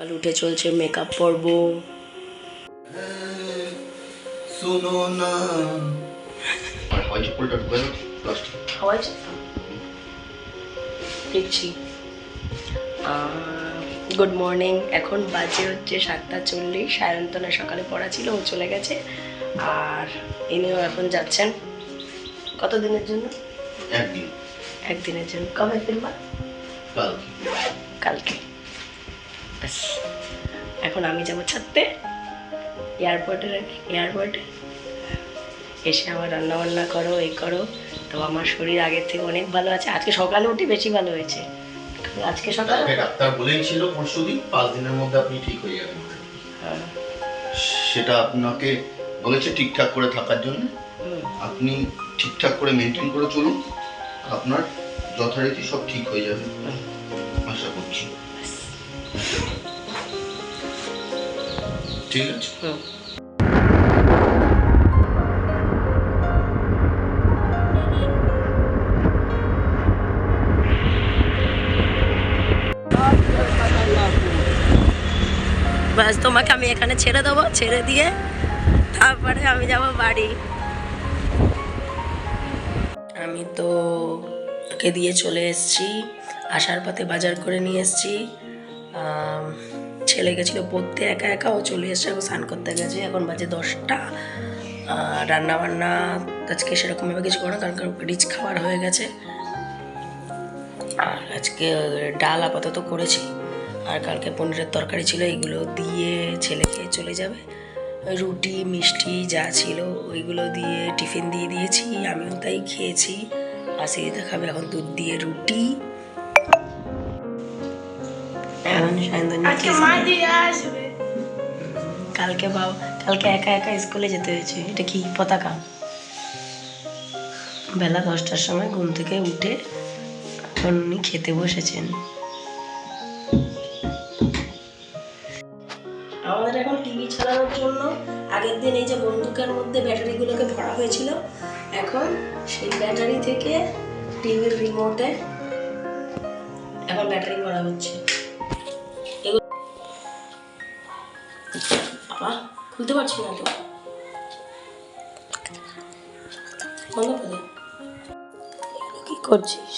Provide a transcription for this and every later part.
সকাল উঠে চলছে মেকআপ পর্ব। শুনো না। দেখছি। গুড মর্নিং এখন বাজে হচ্ছে সাতটা চল্লিশ। সায়ন্তনা সকালে পড়া ছিল ও চলে গেছে। আর ইনিও এখন যাচ্ছেন। কত দিনের জন্য? একদিন। একদিনের জন্য। কবে ফিরবা? কালকে। কালকে। ব্যাস। এখন আমি যাব ছাড়তে এয়ারপোর্টে এয়ারপোর্টে এসে আমার রান্না বান্না করো এই করো। তো আমার শরীর আগের থেকে অনেক ভালো আছে। আজকে সকালে উঠে বেশি ভালো হয়েছে। আজকে সকালে ডাক্তার বলেই ছিল পরশু দিন পাঁচ দিনের মধ্যে আপনি ঠিক হয়ে যাবেন। হ্যাঁ, সেটা আপনাকে বলেছে ঠিকঠাক করে থাকার জন্য। আপনি ঠিকঠাক করে মেনটেন করে চলুন। আপনার যথারীতি সব ঠিক হয়ে যাবে। ঠিক আছে। ব্যাস তোমাকে আমি এখানে ছেড়ে দেবো, ছেড়ে দিয়ে তারপরে আমি যাব বাড়ি। আমি তো ওকে দিয়ে চলে এসেছি, আসার পথে বাজার করে নিয়ে এসেছি। ছেলে গেছিল, পড়তে একা একা ও চলে এসছে, এখন স্নান করতে গেছে, এখন বাজে দশটা। রান্না বান্না আজকে সেরকমভাবে কিছু করো না, কারণ রিচ খাবার হয়ে গেছে। আর আজকে ডাল আপাতত করেছি, আর কালকে পনিরের তরকারি ছিল এগুলো দিয়ে ছেলে খেয়ে চলে যাবে। রুটি, মিষ্টি যা ছিল, ওইগুলো দিয়ে টিফিন দিয়ে দিয়েছি, আমিও তাই খেয়েছি। আর সেদিতে খাবে এখন দুধ দিয়ে রুটি। কালকে বাবা কালকে একা একা স্কুলে যেতে হয়েছে। এটা কি পতাকা? বেলা দশটার সময় ঘুম থেকে উঠে এখন উনি খেতে বসেছেন। আমাদের এখন টিভি চালানোর জন্য আগের দিন এই যে বন্দুকের মধ্যে ব্যাটারিগুলোকে ভরা হয়েছিল এখন সেই ব্যাটারি থেকে টিভির রিমোটে এখন ব্যাটারি ভরা হচ্ছে। বাবা খুলতে পারছি না তো। বন্ধ করে কি করছিস?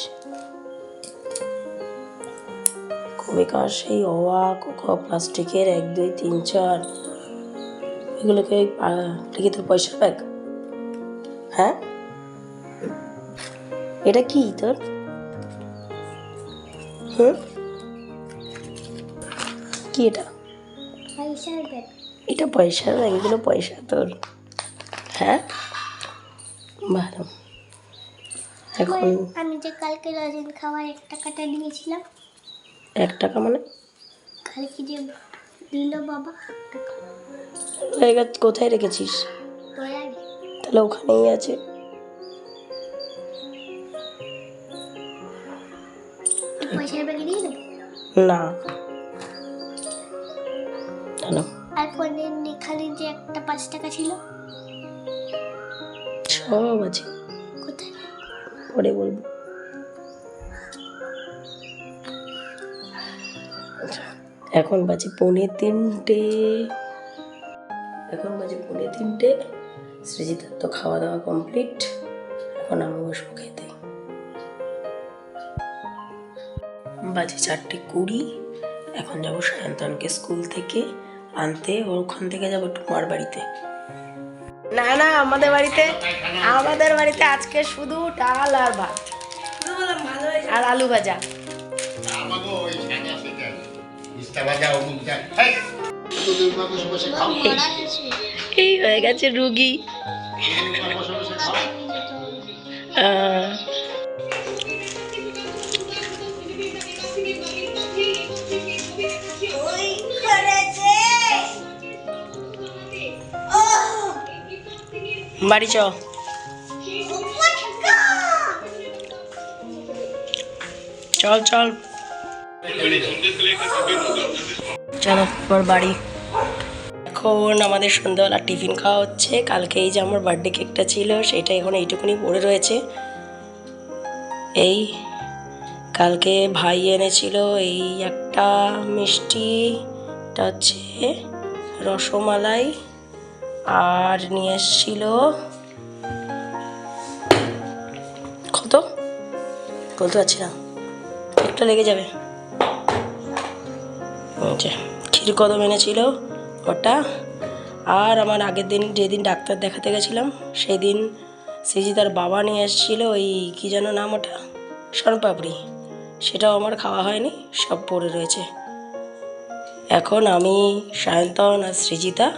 কবিকার সেই অওয়া কোকো প্লাস্টিকের এক দুই তিন চার এগুলোকে কি তোর পয়সার ব্যাগ? হ্যাঁ? এটা কি তোর? হুম? কি এটা? পয়সার ব্যাগ। এটা পয়সা এগুলো পয়সা তোর। হ্যাঁ? ভালো। এখন আমি যে কালকে লজেন খাওয়ার এক টাকাটা নিয়েছিলাম এক টাকা মানে? কালকে যে দিল বাবা গেছে কোথায় রেখেছিস? তাহলে ওখানেই আছে। না। হ্যালো আর পনেরো এখানে যে একটা পাঁচ টাকা ছিল? সব আছে। কোথায়? পরে বলব। আচ্ছা, এখন বাজে পৌনে তিনটে। এখন বাজে পৌনে তিনটে। সৃজিতার তো খাওয়া দাওয়া কমপ্লিট এখন আমি বসবো খেতে। বাজে চারটে কুড়ি। এখন যাব সায়ন্তনকে স্কুল থেকে। আনতে ওখান থেকে যাব টুমার বাড়িতে। না না আমাদের বাড়িতে আমাদের বাড়িতে আজকে শুধু ডাল আর ভাত। আর আলু ভাজা। এই হয়ে গেছে রুগী। বাড়ি চ চল চল। চলো আমার বাড়ি। এখন আমাদের সন্ধ্যাবেলা টিফিন খাওয়া হচ্ছে। কালকে এই যে আমার বার্থডে কেকটা ছিল, সেটা এখন এইটুকুনি পড়ে রয়েছে। এই কালকে ভাই এনেছিল এই একটা মিষ্টি, এটা হচ্ছে রসমালাই। আর নিয়ে এসছিল কত? বলতে পারছি না। একটা লেগে যাবে। ক্ষীর কদম এনেছিল ওটা। আর আমার আগের দিন যেদিন ডাক্তার দেখাতে গেছিলাম সেই দিন সৃজিতার বাবা নিয়ে এসেছিল ওই কী যেন নাম ওটা? শনপাপড়ি সেটাও আমার খাওয়া হয়নি, সব পড়ে রয়েছে। এখন আমি সায়ন্তন আর সৃজিতা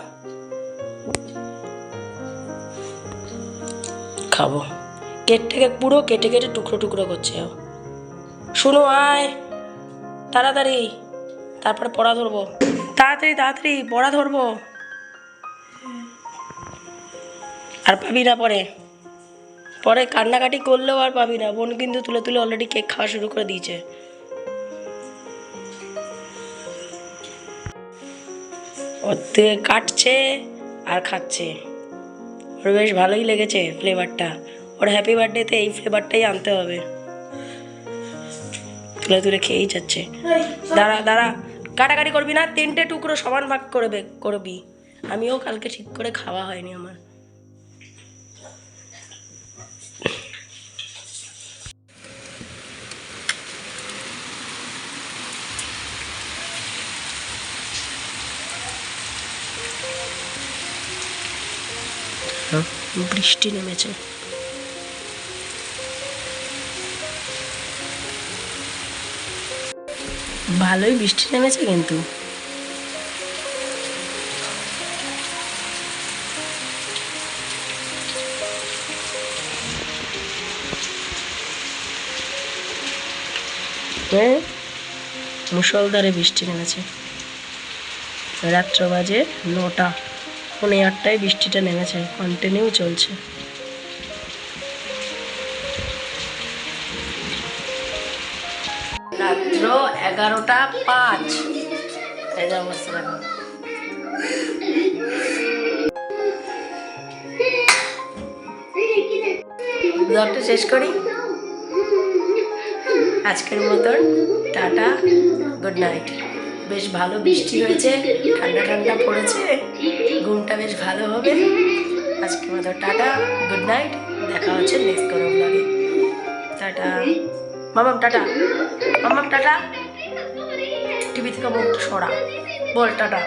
খাব। কেটটাকে পুরো কেটে কেটে টুকরো টুকরো করছে ও। শুনো, আয়। তাড়াতাড়ি। তারপরে পড়া ধরবো। তাড়াতাড়ি তাড়াতাড়ি, পড়া ধরবো। আর পাবি না পরে। পরে কান্নাকাটি করলেও আর পাবি না। বোন কিন্তু তুলে তুলে অলরেডি কেক খাওয়া শুরু করে দিয়েছে। থেকে কাটছে আর খাচ্ছে। ওর বেশ ভালোই লেগেছে ফ্লেভারটা ওর হ্যাপি বার্থডেতে এই ফ্লেভারটাই আনতে হবে। তুলে তুলে খেয়েই যাচ্ছে। দাঁড়া দাঁড়া। কাটাকাটি করবি না, তিনটে টুকরো সমান ভাগ করবে, করবি। আমিও কালকে ঠিক করে খাওয়া হয়নি আমার। বৃষ্টি নেমেছে। ভালোই বৃষ্টি নেমেছে কিন্তু। হ্যাঁ মুসলধারে বৃষ্টি নেমেছে। রাত্র বাজে নটা। পৌনে আটটায় বৃষ্টিটা নেমেছে কন্টিনিউ চলছে। রাত্র এগারোটা পাঁচ। এই অবস্থা দেখো ব্লগটা শেষ করি। আজকের মতন, টাটা গুড নাইট বেশ ভালো বৃষ্টি হয়েছে, ঠান্ডা ঠান্ডা পড়েছে, ঘুমটা বেশ ভালো হবে। আজকে মতো টাটা, গুড নাইট, দেখা হচ্ছে নেক্সট গরম লাগে টাটা। মামাম টাটা। মামাম, টাটা। টিভি থেকে মুখ সরা? বল, টাটা।